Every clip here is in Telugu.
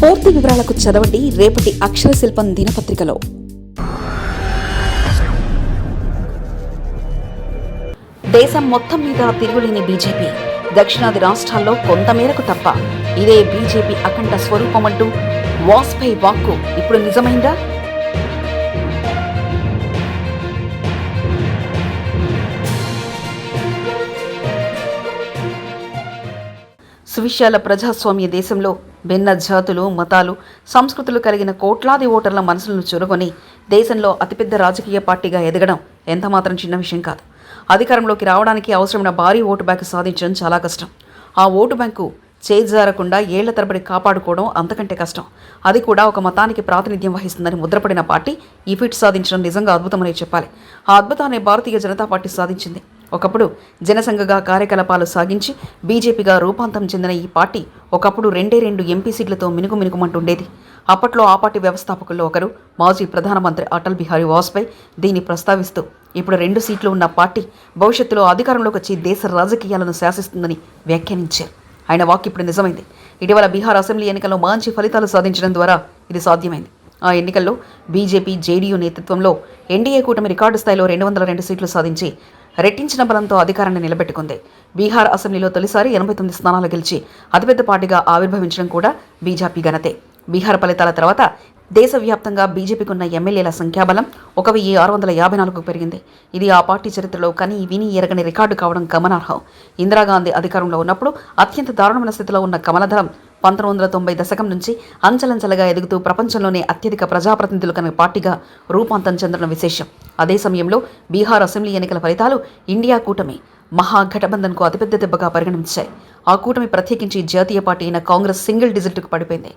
పూర్తి వివరాలకు చదవండి రేపటి అక్షర శిల్పం దినపత్రికలో. దేశం మొత్తం మీద తిరుగులేని బీజేపీ. దక్షిణాది రాష్ట్రాల్లో కొంతమేరకు తప్ప. ఇదే బీజేపీ అఖండ స్వరూపమంటూ వాజ్పేయి వాక్కు ఇప్పుడు నిజమైందా? సువిశాల ప్రజాస్వామ్య దేశంలో భిన్న జాతులు మతాలు సంస్కృతులు కలిగిన కోట్లాది ఓటర్ల మనసులను చురుకొని దేశంలో అతిపెద్ద రాజకీయ పార్టీగా ఎదగడం ఎంతమాత్రం చిన్న విషయం కాదు. అధికారంలోకి రావడానికి అవసరమైన భారీ ఓటు బ్యాంకు సాధించడం చాలా కష్టం. ఆ ఓటు బ్యాంకు చేజారకుండా ఏళ్ళ తరబడి కాపాడుకోవడం అంతకంటే కష్టం. అది కూడా ఒక మతానికి ప్రాతినిధ్యం వహిస్తుందని ముద్రపడిన పార్టీ ఈ ఫిట్ సాధించడం నిజంగా అద్భుతమనే చెప్పాలి. ఆ అద్భుతాన్ని భారతీయ జనతా పార్టీ సాధించింది. ఒకప్పుడు జనసంఘగా కార్యకలాపాలు సాగించి బీజేపీగా రూపాంతరం చెందిన ఈ పార్టీ ఒకప్పుడు రెండే రెండు ఎంపీ సీట్లతో మినుకు మినుకుమంటుండేది. అప్పట్లో ఆ పార్టీ వ్యవస్థాపకుల్లో ఒకరు మాజీ ప్రధానమంత్రి అటల్ బిహారీ వాజ్పేయి దీన్ని ప్రస్తావిస్తూ ఇప్పుడు రెండు సీట్లు ఉన్న పార్టీ భవిష్యత్తులో అధికారంలోకి వచ్చి దేశ రాజకీయాలను శాసిస్తుందని వ్యాఖ్యానించారు. ఆయన వాక్ ఇప్పుడు నిజమైంది. ఇటీవల బీహార్ అసెంబ్లీ ఎన్నికల్లో మంచి ఫలితాలు సాధించడం ద్వారా ఇది సాధ్యమైంది. ఆ ఎన్నికల్లో బీజేపీ జేడీయూ నేతృత్వంలో ఎన్డీఏ కూటమి రికార్డు స్థాయిలో రెండు వందల రెండు సీట్లు సాధించి రెట్టించిన బలంతో అధికారాన్ని నిలబెట్టుకుంది. బీహార్ అసెంబ్లీలో తొలిసారి ఎనభై తొమ్మిది స్థానాలు గెలిచి అతిపెద్ద పార్టీగా ఆవిర్భవించడం కూడా బీజేపీ ఘనతే. బీహార్ ఫలితాల తర్వాత దేశవ్యాప్తంగా బీజేపీకి ఉన్న ఎమ్మెల్యేల సంఖ్యాబలం ఒక వెయ్యి ఆరు వందల యాభై నాలుగుకు పెరిగింది. ఇది ఆ పార్టీ చరిత్రలో కనీ విని ఎరగని రికార్డు కావడం గమనార్హం. ఇందిరాగాంధీ అధికారంలో ఉన్నప్పుడు అత్యంత దారుణమైన స్థితిలో ఉన్న కమలదళం పంతొమ్మిది వందల తొంభై దశకం నుంచి అంచలంచలగా ఎదుగుతూ ప్రపంచంలోనే అత్యధిక ప్రజాప్రతినిధులు కన పార్టీగా రూపాంతం చెందడం విశేషం. అదే సమయంలో బీహార్ అసెంబ్లీ ఎన్నికల ఫలితాలు ఇండియా కూటమి మహాగఠబంధన్కు అతిపెద్ద దెబ్బగా పరిగణించాయి. ఆ కూటమి ప్రత్యేకించి జాతీయ పార్టీ అయిన కాంగ్రెస్ సింగిల్ డిజిట్కు పడిపోయింది.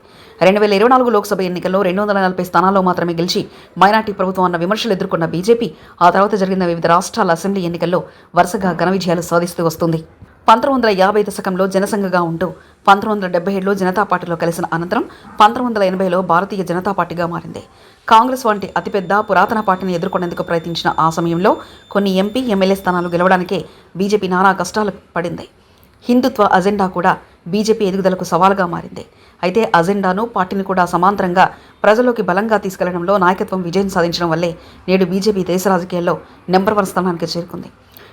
రెండు వేల ఇరవై నాలుగు లోక్సభ ఎన్నికల్లో రెండు వందల నలభై స్థానాల్లో మాత్రమే గెలిచి మైనార్టీ ప్రభుత్వం అన్న విమర్శలు ఎదుర్కొన్న బీజేపీ ఆ తర్వాత జరిగిన వివిధ రాష్ట్రాల అసెంబ్లీ ఎన్నికల్లో వరుసగా ఘన విజయాలు సాధిస్తూ వస్తుంది. పంతొమ్మిది వందల యాభై దశకంలో జనసంఘగా ఉంటూ పంతొమ్మిది వందల డెబ్బై ఏడులో జనతా పార్టీలో కలిసిన అనంతరం పంతొమ్మిది వందల ఎనభైలో భారతీయ జనతా పార్టీగా మారింది. కాంగ్రెస్ వంటి అతిపెద్ద పురాతన పార్టీని ఎదుర్కొనేందుకు ప్రయత్నించిన ఆ సమయంలో కొన్ని ఎంపీ ఎమ్మెల్యే స్థానాలు గెలవడానికే బీజేపీ నానా కష్టాలు పడింది. హిందుత్వ అజెండా కూడా బీజేపీ ఎదుగుదలకు సవాలుగా మారింది. అయితే అజెండాను పార్టీని కూడా సమాంతరంగా ప్రజల్లోకి బలంగా తీసుకెళ్ళడంలో నాయకత్వం విజయం సాధించడం వల్లే నేడు బీజేపీ దేశ రాజకీయాల్లో నెంబర్ వన్ స్థానానికి చేరుకుంది.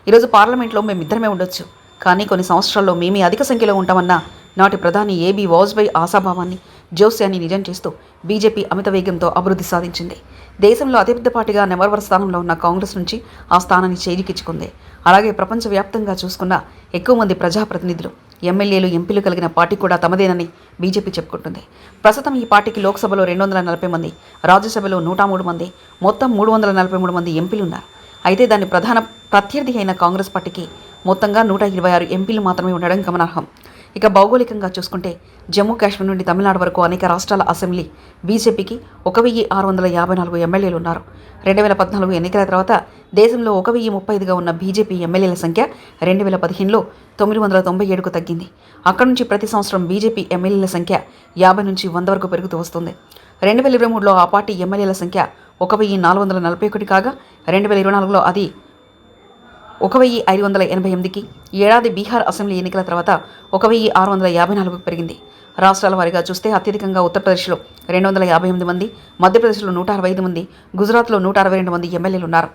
ఈరోజు పార్లమెంట్లో మేమిద్దరమే ఉండొచ్చు. కానీ కొన్ని సంవత్సరాల్లో మేమే అధిక సంఖ్యలో ఉంటామన్న నాటి ప్రధాని ఏబీ వాజ్పేయి ఆశాభావాన్ని జోస్యాన్ని నిజం చేస్తూ బీజేపీ అమిత వేగంతో అభివృద్ధి సాధించింది. దేశంలో అతిపెద్ద పార్టీగా నెంబర్ స్థానంలో ఉన్న కాంగ్రెస్ నుంచి ఆ స్థానాన్ని చేజిక్కించుకుంది. అలాగే ప్రపంచవ్యాప్తంగా చూసుకున్న ఎక్కువ మంది ప్రజాప్రతినిధులు ఎమ్మెల్యేలు ఎంపీలు కలిగిన పార్టీ కూడా తమదేనని బీజేపీ చెప్పుకుంటుంది. ప్రస్తుతం ఈ పార్టీకి లోక్సభలో రెండు వందల నలభై మంది రాజ్యసభలో నూట మూడు మంది మొత్తం మూడు వందల నలభై మూడు మంది ఎంపీలు ఉన్నారు. అయితే దాని ప్రధాన ప్రత్యర్థి అయిన కాంగ్రెస్ పార్టీకి మొత్తంగా నూట ఇరవై ఆరు ఎంపీలు మాత్రమే ఉండడం గమనార్హం. ఇక భౌగోళికంగా చూసుకుంటే జమ్మూ కాశ్మీర్ నుండి తమిళనాడు వరకు అనేక రాష్ట్రాల అసెంబ్లీ బీజేపీకి ఒక వెయ్యి ఆరు వందల యాభై నాలుగు ఎమ్మెల్యేలు ఉన్నారు. రెండు వేల పద్నాలుగు ఎన్నికల తర్వాత దేశంలో ఒక వెయ్యి ముప్పై ఐదుగా ఉన్న బీజేపీ ఎమ్మెల్యేల సంఖ్య రెండు వేల పదిహేనులో తొమ్మిది వందల తొంభై ఏడుకు తగ్గింది. అక్కడి నుంచి ప్రతి సంవత్సరం బీజేపీ ఎమ్మెల్యేల సంఖ్య యాభై నుంచి వంద వరకు పెరుగుతూ వస్తుంది. రెండు వేల ఇరవై మూడులో ఆ పార్టీ ఎమ్మెల్యేల సంఖ్య ఒక వెయ్యి నాలుగు వందల నలభై ఒకటి కాగా రెండు వేల ఇరవై నాలుగులో అది ఒక వెయ్యి ఐదు వందల ఎనభై ఎనిమిదికి ఏడాది బీహార్ అసెంబ్లీ ఎన్నికల తర్వాత ఒక వెయ్యి ఆరు వందల యాభై నాలుగుకు పెరిగింది. రాష్ట్రాల వారీగా చూస్తే అత్యధికంగా ఉత్తరప్రదేశ్లో రెండు వందల యాభై ఎనిమిది మంది మధ్యప్రదేశ్లో నూట అరవై ఐదు మంది గుజరాత్లో నూట అరవై రెండు మంది ఎమ్మెల్యేలు ఉన్నారు.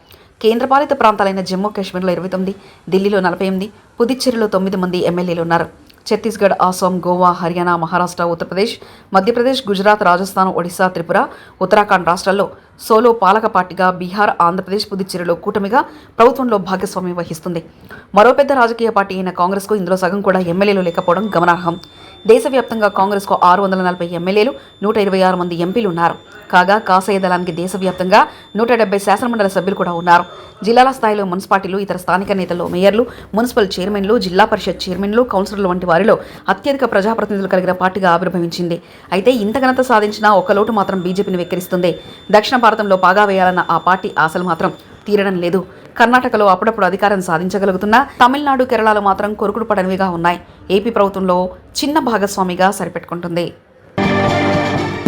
కేంద్రపాలిత ప్రాంతాలైన జమ్మూ కాశ్మీర్లో ఇరవై తొమ్మిది ఢిల్లీలో నలభై ఎనిమిది పుదుచ్చేరిలో తొమ్మిది మంది ఎమ్మెల్యేలు ఉన్నారు. ఛత్తీస్గఢ్ అస్సాం గోవా హర్యానా మహారాష్ట్ర ఉత్తరప్రదేశ్ మధ్యప్రదేశ్ గుజరాత్ రాజస్థాన్ ఒడిశా త్రిపుర ఉత్తరాఖండ్ రాష్ట్రాల్లో సోలో పాలక పార్టీగా బీహార్ ఆంధ్రప్రదేశ్ పుదుచ్చేరిలో కూటమిగా ప్రభుత్వంలో భాగస్వామ్యం వహిస్తుంది. మరో పెద్ద రాజకీయ పార్టీ అయిన కాంగ్రెస్కు ఇందులో సగం కూడా ఎమ్మెల్యేలు లేకపోవడం గమనార్హం. దేశవ్యాప్తంగా కాంగ్రెస్కు ఆరు వందల నలభై ఎమ్మెల్యేలు నూట ఇరవై ఆరు మంది ఎంపీలు ఉన్నారు. కాగా కాసయ్య దళానికి దేశవ్యాప్తంగా నూట డెబ్బై శాసనమండలి సభ్యులు కూడా ఉన్నారు. జిల్లాల స్థాయిలో మున్సిపాలిటీలు ఇతర స్థానిక నేతలు మేయర్లు మున్సిపల్ చైర్మన్లు జిల్లా పరిషత్ చైర్మన్లు కౌన్సిలర్లు వంటి వారిలో అత్యధిక ప్రజాప్రతినిధులు కలిగిన పార్టీగా ఆవిర్భవించింది. అయితే ఇంత ఘనత సాధించిన ఒక లోటు మాత్రం బీజేపీని వెక్కిరిస్తుంది. దక్షిణ భారతంలో పాగా వేయాలన్న ఆ పార్టీ ఆశలు మాత్రం తీరడం లేదు. కర్ణాటకలో అప్పుడప్పుడు అధికారం సాధించగలుగుతున్నా తమిళనాడు కేరళలో మాత్రం కొరుకుడు పడనివిగా ఉన్నాయి. ఏపీ ప్రభుత్వంలో చిన్న భాగస్వామిగా సరిపెట్టుకుంటుంది.